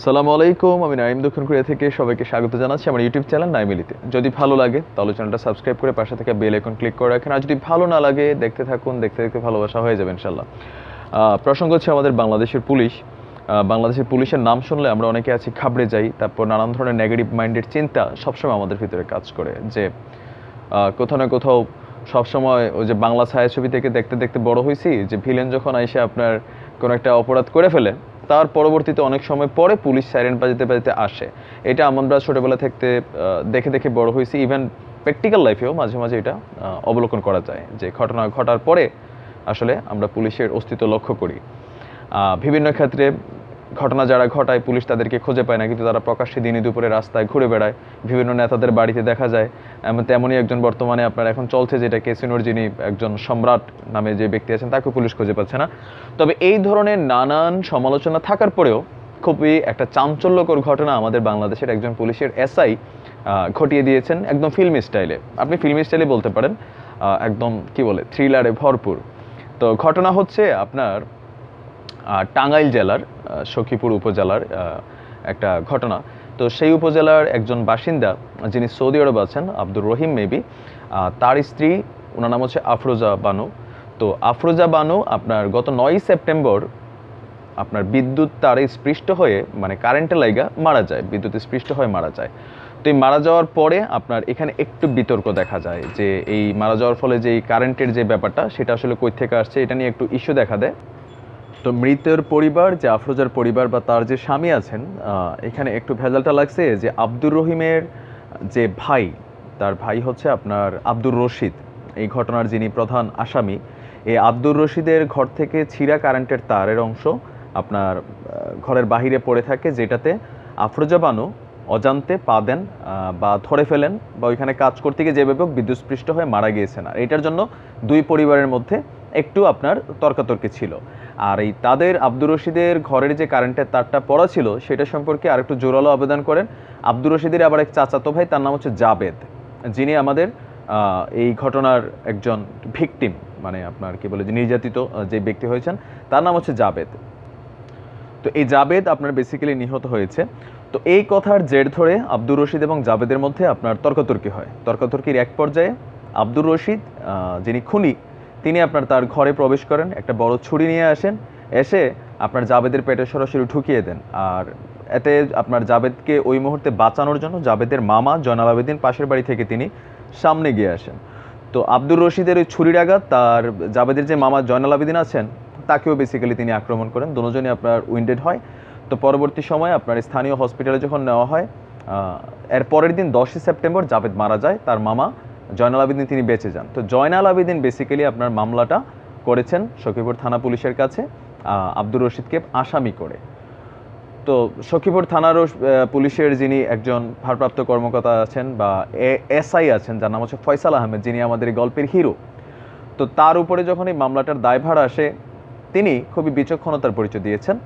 সালামু আলাইকুম, আমি নাইম দক্ষিণ কোরিয়া থেকে সবাইকে স্বাগত জানাচ্ছি আমার ইউটিউব চ্যানেল নাইমিলিতে যদি ভালো লাগে, তাহলে চ্যানেলটা সাবস্ক্রাইব করে পাশে থেকে বেল আইকন ক্লিক করে রাখেন। আর যদি ভালো না লাগে, দেখতে থাকুন, দেখতে দেখতে ভালোবাসা হয়ে যাবে ইনশাল্লাহ প্রসঙ্গ হচ্ছে আমাদের বাংলাদেশের পুলিশ। বাংলাদেশের পুলিশের নাম শুনলে আমরা অনেকে আছি খাবড়ে যাই। তারপর নানান ধরনের নেগেটিভ মাইন্ডের চিন্তা সবসময় আমাদের ভিতরে কাজ করে যে কোথাও না কোথাও সবসময় ওই যে বাংলা ছায়াছবি থেকে দেখতে দেখতে বড় হয়েছি যে ভিলেন যখন এসে আপনার কোনো একটা অপরাধ করে ফেলে তার পরবর্তীতে অনেক সময় পরে পুলিশ সাইরেন বাজাতে বাজাতে আসে। এটা আমরা ছোটোবেলা থেকে দেখে দেখে বড় হয়েছি। ইভেন প্র্যাকটিক্যাল লাইফেও মাঝে মাঝে এটা অবলোকন করা যায় যে ঘটনা ঘটার পরে আসলে আমরা পুলিশের অস্তিত্ব লক্ষ্য করি। বিভিন্ন ক্ষেত্রে ঘটনা যারা ঘটায়, পুলিশ তাদেরকে খুঁজে পায় না, কিন্তু তারা প্রকাশ্যে দিনে দুপুরে রাস্তায় ঘুরে বেড়ায়। বিভিন্ন নেতাদের বাড়িতে দেখা যায় এমন তেমনই একজন বর্তমানে আপনার এখন চলছে যেটা কেসিনোর যিনি একজন সম্রাট নামে যে ব্যক্তি আছেন তাকে পুলিশ খুঁজে পাচ্ছে না। তবে এই ধরনের নানান সমালোচনা থাকার পরেও খুবই একটা চাঞ্চল্যকর ঘটনা আমাদের বাংলাদেশের একজন পুলিশের এসআই ঘটিয়ে দিয়েছেন একদম ফিল্মি স্টাইলে আপনি ফিল্ম স্টাইলে বলতে পারেন একদম কি বলে থ্রিলারে ভরপুর। তো ঘটনা হচ্ছে আপনার টাঙ্গাইল জেলার সখীপুর উপজেলার একটা ঘটনা। তো সেই উপজেলার একজন বাসিন্দা, যিনি সৌদি আরব আছেন, আব্দুর রহিম মেবি তার স্ত্রী, ওনার নাম হচ্ছে আফরোজা বানু। তো আফরোজা বানু আপনার গত নয় সেপ্টেম্বর আপনার বিদ্যুৎ তারে স্পৃষ্ট হয়ে মানে কারেন্টে লাইগা মারা যায়, বিদ্যুৎ স্পৃষ্ট হয়ে মারা যায়। তো এই মারা যাওয়ার পরে আপনার এখানে একটু বিতর্ক দেখা যায়, যে এই মারা যাওয়ার ফলে যে এই কারেন্টের যে ব্যাপারটা, সেটা আসলে কই থেকে আসছে, এটা নিয়ে একটু ইস্যু দেখা দেয়। তো মৃতের পরিবার, যে আফরোজার পরিবার বা তার যে স্বামী আছেন এখানে একটু ভেজালটা লাগছে যে আব্দুর রহিমের যে ভাই, তার ভাই হচ্ছে আপনার আব্দুর রশিদ। এই ঘটনার যিনি প্রধান আসামি, এই আব্দুর রশিদের ঘর থেকে ছিঁড়া কারেন্টের তারের অংশ আপনার ঘরের বাহিরে পড়ে থাকে, যেটাতে আফরোজা বানু অজান্তে পা দেন বা ধরে ফেলেন বা ওইখানে কাজ করতে গিয়ে যেভাবে বিদ্যুৎস্পৃষ্ট হয়ে মারা গিয়েছেন। আর এটার জন্য দুই পরিবারের মধ্যে একটু আপনার তর্কাতর্কি ছিল। আর এই তাদের আব্দুর রশিদের ঘরের যে কারেন্টের তারটা পড়া ছিল, সেটা সম্পর্কে আর একটু জোরালো আবেদন করেন। আব্দুর রশিদের আবার এক চাচাতো ভাই, তার নাম হচ্ছে জাবেদ। যিনি আমাদের এই ঘটনার একজন ভিকটিম মানে আপনার কি বলে নির্যাতিত যে ব্যক্তি হয়েছেন, তার নাম হচ্ছে জাবেদ। তো এই জাবেদ আপনার বেসিক্যালি নিহত হয়েছে। তো এই কথার জের ধরে আব্দুর রশিদ এবং জাবেদের মধ্যে আপনার তর্কতর্কি হয়। তর্কতর্কির এক পর্যায়ে আব্দুর রশিদ যিনি খুনি তিনি আপনার তার ঘরে প্রবেশ করেন, একটা বড় ছুরি নিয়ে আসেন, এসে আপনার জাবেদের পেটে সরাসরি ঢুকিয়ে দেন। আর এতে আপনার জাবেদকে ওই মুহূর্তে বাঁচানোর জন্য জাবেদের মামা জয়নাল আবেদিন পাশের বাড়ি থেকে তিনি সামনে গিয়ে আসেন। তো আব্দুর রশিদের ওই ছুরির আঘাত, তার জাবেদের যে মামা জয়নাল আবেদিন আছেন, তাকেও বেসিক্যালি তিনি আক্রমণ করেন। দুজনই আপনার উইন্ডেড হয়। তো পরবর্তী সময় আপনার স্থানীয় হসপিটালে যখন নেওয়া হয় এর পরের দিন দশই সেপ্টেম্বর জাবেদ মারা যায়, তার মামা জয়নাল আবেদিন তিনি বেঁচে যান। তো জয়নাল আবেদিন বেসিক্যালি আপনার মামলাটা করেছেন সখীপুর থানা পুলিশের কাছে আব্দুর রশিদকে আসামি করে। তো সখীপুর থানার পুলিশের যিনি একজন ভারপ্রাপ্ত কর্মকর্তা আছেন বা এসআই আছেন, যার নাম হচ্ছে ফয়সাল আহমেদ, যিনি আমাদের এই গল্পের হিরো তো তার উপরে যখন এই মামলাটার দায়ভার আসে, তিনি খুবই বিচক্ষণতার পরিচয় দিয়েছেন,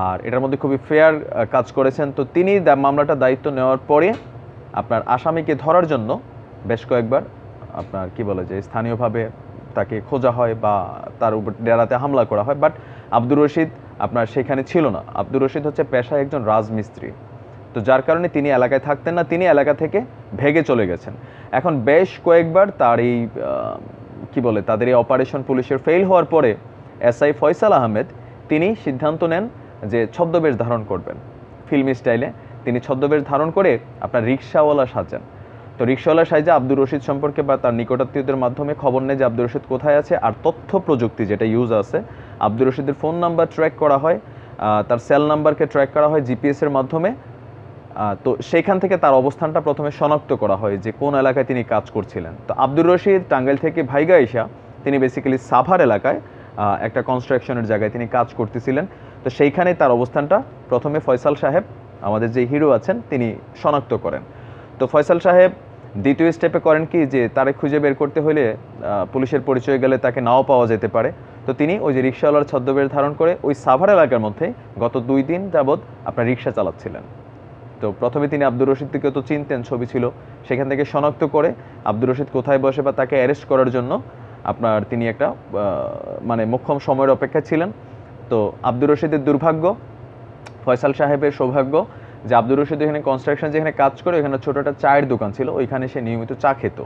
আর এটার মধ্যে খুবই ফেয়ার কাজ করেছেন। তো তিনি মামলাটার দায়িত্ব নেওয়ার পরে আপনার আসামিকে ধরার জন্য বেশ কয়েকবার আপনার কি বলে যে স্থানীয়ভাবে তাকে খোঁজা হয় বা তার উপর ডেরাতে হামলা করা হয় বাট আব্দুর রশিদ আপনার সেখানে ছিল না। আব্দুর রশিদ হচ্ছে পেশায় একজন রাজমিস্ত্রি। তো যার কারণে তিনি এলাকায় থাকতেন না, তিনি এলাকা থেকে ভেগে চলে গেছেন। এখন বেশ কয়েকবার তার এই কী বলে, তাদের এই অপারেশন পুলিশের ফেল হওয়ার পরে এসআই ফয়সাল আহমেদ তিনি সিদ্ধান্ত নেন যে ছদ্মবেশ ধারণ করবেন। ফিল্মি স্টাইলে তিনি ছদ্মবেশ ধারণ করে আপনার রিক্সাওয়ালা সাজেন। তো রিক্সাওয়ালা সাইজে আব্দুর রশিদ সম্পর্কে বা তার নিকটাত্মীয়দের মাধ্যমে খবর নেয় যে আব্দুর রশিদ কোথায় আছে আর তথ্য প্রযুক্তি যেটা ইউজ আছে। আব্দুর রশিদের ফোন নাম্বার ট্র্যাক করা হয় তার সেল নাম্বারকে ট্র্যাক করা হয় জিপিএস এর মাধ্যমে। তো সেইখান থেকে তার অবস্থানটা প্রথমে শনাক্ত করা হয় যে কোন এলাকায় তিনি কাজ করছিলেন। তো আব্দুর রশিদ টাঙ্গাইল থেকে ভাইগা ইসা তিনি বেসিক্যালি সাভার এলাকায় একটা কনস্ট্রাকশনের জায়গায় তিনি কাজ করতেছিলেন। তো সেইখানে তার অবস্থানটা প্রথমে ফয়সাল সাহেব, আমাদের যে হিরো আছেন, তিনি শনাক্ত করেন। তো ফয়সাল সাহেব দ্বিতীয় স্টেপে করেন কি যে তারে খুঁজে বের করতে হলে পুলিশের পরিচয় গেলে তাকে নাও পাওয়া যেতে পারে। তো তিনি ওই যে রিক্সাওয়ালার ছদ্মবেশ ধারণ করে ওই সাভার এলাকার মধ্যে গত দুই দিন যাবৎ আপনার রিক্সা চালাচ্ছিলেন। তো প্রথমে তিনি আব্দুর রশিদকে তো চিনতেন, ছবি ছিল। সেখান থেকে শনাক্ত করে আব্দুর রশিদ কোথায় বসে বা তাকে অ্যারেস্ট করার জন্য আপনার তিনি একটা মানে মোক্ষম সময়ের অপেক্ষা ছিলেন। তো আব্দুর রশিদের দুর্ভাগ্য, ফয়সাল সাহেবের সৌভাগ্য যে আব্দুর রশিদ এখানে কনস্ট্রাকশন যেখানে কাজ করে ওখানে ছোট একটা চায়ের দোকান ছিল, ওইখানে সে নিয়মিত চা খেত।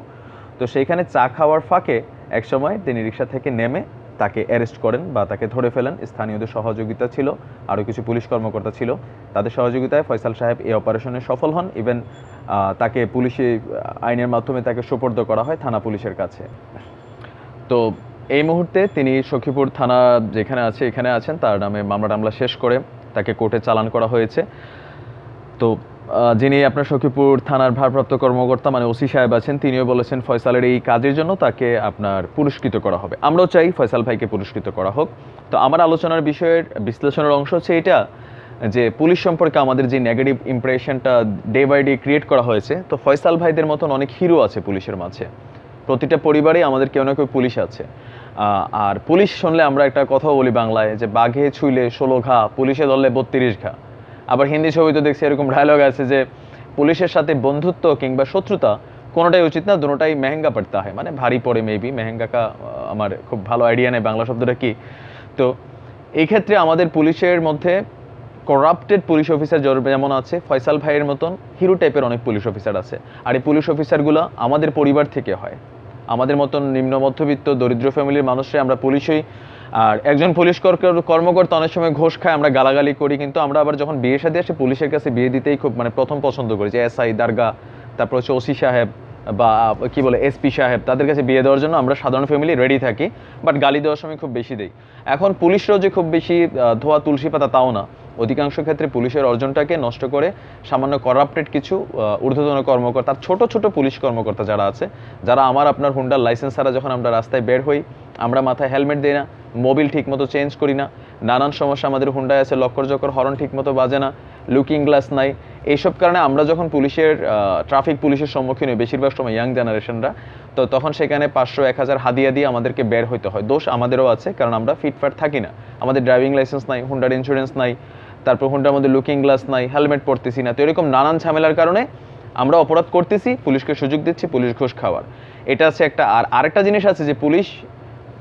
তো সেইখানে চা খাওয়ার ফাঁকে একসময় তিনি রিক্সা থেকে নেমে তাকে অ্যারেস্ট করেন বা তাকে ধরে ফেলেন। স্থানীয়দের সহযোগিতা ছিল, আরও কিছু পুলিশ কর্মকর্তা ছিল। তাদের সহযোগিতায় ফয়সাল সাহেব এই অপারেশনে সফল হন। ইভেন তাকে পুলিশি আইনের মাধ্যমে তাকে সোপর্দ করা হয় থানা পুলিশের কাছে। তো এই মুহূর্তে তিনি সখীপুর থানা যেখানে আছে, এখানে আছেন। তার নামে মামলা টামলা শেষ করে তাকে কোর্টে চালান করা হয়েছে। তো যিনি আপনার সখীপুর থানার ভারপ্রাপ্ত কর্মকর্তা মানে ওসি সাহেব আছেন, তিনিও বলেছেন ফয়সালের এই কাজের জন্য তাকে আপনার পুরস্কৃত করা হবে। আমরাও চাই ফয়সাল ভাইকে পুরস্কৃত করা হোক। তো আমার আলোচনার বিষয়ের বিশ্লেষণের অংশ হচ্ছে এটা, যে পুলিশ সম্পর্কে আমাদের যে নেগেটিভ ইমপ্রেশনটা ডে বাই ডে ক্রিয়েট করা হয়েছে, তো ফয়সাল ভাইদের মতন অনেক হিরো আছে পুলিশের মাঝে। প্রতিটা পরিবারেই আমাদের কেউ না কেউ পুলিশ আছে। আর পুলিশ শুনলে আমরা একটা কথা বলি বাংলায়, যে বাঘে ছুইলে ষোলো ঘা, পুলিশে ধরলে বত্রিশ ঘা। আবার হিন্দি ছবি তো দেখছি এরকম ডায়লগ আছে যে পুলিশের সাথে বন্ধুত্ব কিংবা শত্রুতা কোনোটাই উচিত না, দুটোটাই মেহেঙ্গা পড়তে হয়। মানে ভারী পড়ে মেবি মেহেঙ্গা কা আমার খুব ভালো আইডিয়া নেই বাংলা শব্দটা কি? তো এই ক্ষেত্রে আমাদের পুলিশের মধ্যে করাপ্টেড পুলিশ অফিসার যেমন আছে, ফয়সাল ভাইয়ের মতন হিরো টাইপের অনেক পুলিশ অফিসার আছে। আর এই পুলিশ অফিসারগুলো আমাদের পরিবার থেকে হয়। আমাদের মতন নিম্ন মধ্যবিত্ত, দরিদ্র ফ্যামিলির মানুষরা আমরা পুলিশই আর একজন পুলিশ কর- কর্মকর্তা অনেক সময় ঘোষ খায়, আমরা গালাগালি করি, কিন্তু আমরা আবার যখন বিয়ে সাথে আসি, পুলিশের কাছে বিয়ে দিতেই খুব মানে প্রথম পছন্দ করি যে এস আই দারগা, তারপর হচ্ছে ওসি সাহেব বা, কি বলে, এসপি সাহেব, তাদের কাছে বিয়ে দেওয়ার জন্য আমরা সাধারণ ফ্যামিলি রেডি থাকি বাট গালি দেওয়ার সময় খুব বেশি দেই। এখন পুলিশরাও যে খুব বেশি ধোয়া তুলসী পাতা তাও না। অধিকাংশ ক্ষেত্রে পুলিশের অর্জনটাকে নষ্ট করে সামান্য করাপ্টেড কিছু ঊর্ধ্বতন কর্মকর্তা ছোট ছোট পুলিশ কর্মকর্তা যারা আছে, যারা আমার, আপনার হুন্ডার লাইসেন্স ছাড়া যখন আমরা রাস্তায় বের হই, আমরা মাথায় হেলমেট দিই না মোবিল ঠিকমতো চেঞ্জ করি না, নানান সমস্যা আমাদের হুন্ডায় আছে, লক্কর জক্কর হরন ঠিকমতো বাজে না লুকিং গ্লাস নাই, এইসব কারণে আমরা যখন পুলিশের ট্রাফিক পুলিশের সম্মুখীন হই, বেশিরভাগ সময় ইয়াং জেনারেশনরা তো তখন সেখানে পাঁচশো, এক হাজার হাদিয়া দিয়ে আমাদেরকে বের হইতে হয়। দোষ আমাদেরও আছে, কারণ আমরা ফিটফাট থাকি না। আমাদের ড্রাইভিং লাইসেন্স নাই হুন্ডার ইন্স্যুরেন্স নাই তারপর হুন্ডার মধ্যে লুকিং গ্লাস নাই হেলমেট পরতেছি না। তো এরকম নানান ঝামেলার কারণে আমরা অপরাধ করতেছি, পুলিশকে সুযোগ দিচ্ছি, পুলিশ ঘুষ খাওয়ার। এটা আছে একটা, আর আরেকটা জিনিস আছে যে পুলিশ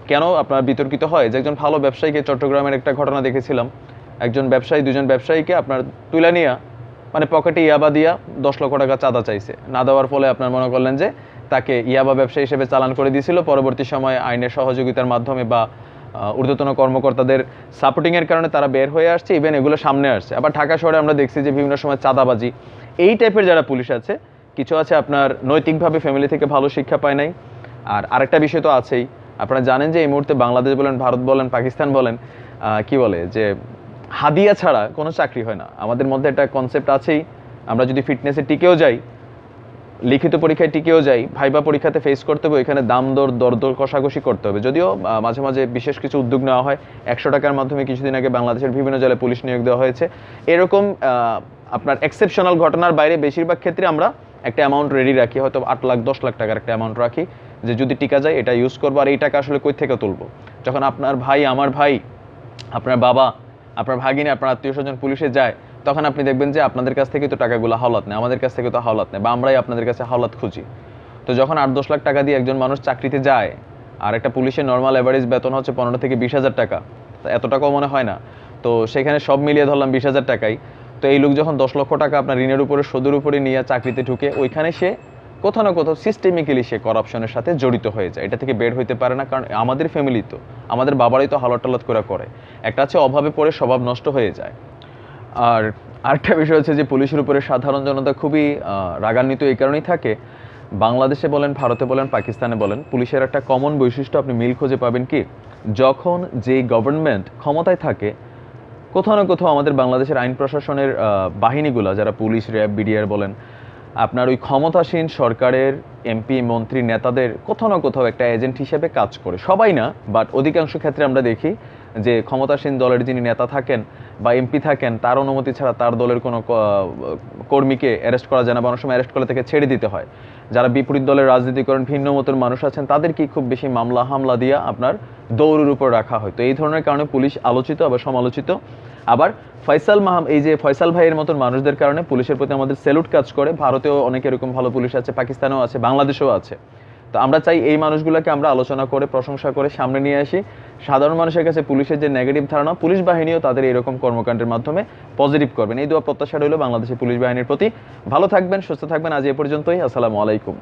কেন আপনার বিতর্কিত হয়? যে একজন ভালো ব্যবসায়ীকে চট্টগ্রামের একটা ঘটনা দেখেছিলাম। একজন ব্যবসায়ী, দুজন ব্যবসায়ীকে আপনার তুলে নিয়ে মানে পকেটে ইয়াবা দিয়া দশ লক্ষ টাকা চাঁদা চাইছে। না দেওয়ার ফলে আপনার মনে করলেন যে তাকে ইয়াবা ব্যবসায়ী হিসেবে চালান করে দিয়েছিল। পরবর্তী সময়ে আইনের সহযোগিতার মাধ্যমে বা ঊর্ধ্বতন কর্মকর্তাদের সাপোর্টিংয়ের কারণে তারা বের হয়ে আসছে ইভেন এগুলো সামনে আসছে। আবার ঢাকা শহরে আমরা দেখছি যে বিভিন্ন সময় চাঁদাবাজি। এই টাইপের যারা পুলিশ আছে, কিছু আছে আপনার নৈতিকভাবে ফ্যামিলি থেকে ভালো শিক্ষা পায় নাই। আর আরেকটা বিষয় তো আছেই। আপনারা জানেন যে এই মুহূর্তে বাংলাদেশ বলেন, ভারত বলেন, পাকিস্তান বলেন কি বলে যে হাদিয়া ছাড়া কোনো চাকরি হয় না। আমাদের মধ্যে একটা কনসেপ্ট আছেই। আমরা যদি ফিটনেসে টিকেও যাই লিখিত পরীক্ষায় টিকেও যাই, ভাইবা পরীক্ষাতে ফেস করতে হবে এখানে দাম দর দর দর কষাকষি করতে হবে। যদিও মাঝে মাঝে বিশেষ কিছু উদ্যোগ নেওয়া হয়, একশো টাকার মাধ্যমে কিছুদিন আগে বাংলাদেশের বিভিন্ন জেলায় পুলিশ নিয়োগ দেওয়া হয়েছে। এরকম আপনার এক্সেপশনাল ঘটনার বাইরে বেশিরভাগ ক্ষেত্রে আমরা একটা অ্যামাউন্ট রেডি রাখি, হয়তো আট লাখ, দশ লাখ টাকার একটা অ্যামাউন্ট রাখি, যে যদি টিকা যায়, এটা ইউজ করব, আর এই টাকা আসলে কই থেকে তুলবো? যখন আপনার ভাই, আমার ভাই, আপনার বাবা, আপনার ভাগিনী, আপনার আত্মীয় স্বজন পুলিশে যায় তখন আপনি দেখবেন যে আপনাদের কাছ থেকে তো টাকাগুলো হাওলাত নেই, আমাদের কাছ থেকে তো হাওলাত নেই, বা আমরাই আপনাদের কাছে হাওলাত খুঁজি। তো যখন আট দশ লাখ টাকা দিয়ে একজন মানুষ চাকরিতে যায়, আর একটা পুলিশের নর্মাল অ্যাভারেজ বেতন হচ্ছে পনেরো থেকে বিশ হাজার টাকা এত টাকাও মনে হয় না। তো সেখানে সব মিলিয়ে ধরলাম বিশ হাজার টাকাই, তো এই লোক যখন দশ লক্ষ টাকা আপনার ঋণের উপরে, সুদের উপরে নিয়ে চাকরিতে ঢুকে, ওইখানে সে কোথাও না কোথাও সিস্টেমিক্যালি সে করাপশনের সাথে জড়িত হয়ে যায়। এটা থেকে বের হইতে পারে না, কারণ আমাদের ফ্যামিলি তো, আমাদের বাবারাই তো হালত টালত করে করে। একটা আছে অভাবে পড়ে স্বভাব নষ্ট হয়ে যায়। আর আরেকটা বিষয় হচ্ছে যে পুলিশের উপরে সাধারণ জনতা খুবই রাগান্বিত এই কারণেই থাকে। বাংলাদেশে বলেন, ভারতে বলেন, পাকিস্তানে বলেন, পুলিশের একটা কমন বৈশিষ্ট্য আপনি মিল খুঁজে পাবেন কি? যখন যেই গভর্নমেন্ট ক্ষমতায় থাকে, কোথাও না কোথাও আমাদের বাংলাদেশের আইন প্রশাসনের বাহিনীগুলো, যারা পুলিশ, র্যাব বিডিআর বলেন, আপনার ওই ক্ষমতাসীন সরকারের এমপি মন্ত্রী, নেতাদের কোথাও না কোথাও একটা এজেন্ট হিসেবে কাজ করে। সবাই না বাট অধিকাংশ ক্ষেত্রে আমরা দেখি যে ক্ষমতাসীন দলের যিনি নেতা থাকেন বা এমপি থাকেন, তার অনুমতি ছাড়া তার দলের কোনো কর্মীকে অ্যারেস্ট করা যায় না বা অনেক সময় অ্যারেস্ট করলে তাকে ছেড়ে দিতে হয়। যারা বিপরীত দলের রাজনীতি করেন, ভিন্ন মতের মানুষ আছেন তাদেরকে খুব বেশি মামলা হামলা দিয়া আপনার দৌড়ের উপর রাখা হয় তো এই ধরনের কারণে পুলিশ আলোচিত আবার সমালোচিত। আবার ফয়সাল মাহাম এই যে ফয়সাল ভাইয়ের মতন মানুষদের কারণে পুলিশের প্রতি আমাদের স্যালুট কাজ করে। ভারতেও অনেক এরকম ভালো পুলিশ আছে, পাকিস্তানেও আছে, বাংলাদেশেও আছে। তো আমরা চাই এই মানুষগুলোকে আমরা আলোচনা করে, প্রশংসা করে সামনে নিয়ে আসি। সাধারণ মানুষের কাছে পুলিশের যে নেগেটিভ ধারণা, পুলিশ বাহিনীও তাদের এরকম কর্মকাণ্ডের মাধ্যমে পজিটিভ করবেন। এই দোয়া প্রত্যাশা রইল বাংলাদেশের পুলিশ বাহিনীর প্রতি। ভালো থাকবেন, সুস্থ থাকবেন। আজ এ পর্যন্তই। আসসালামু আলাইকুম।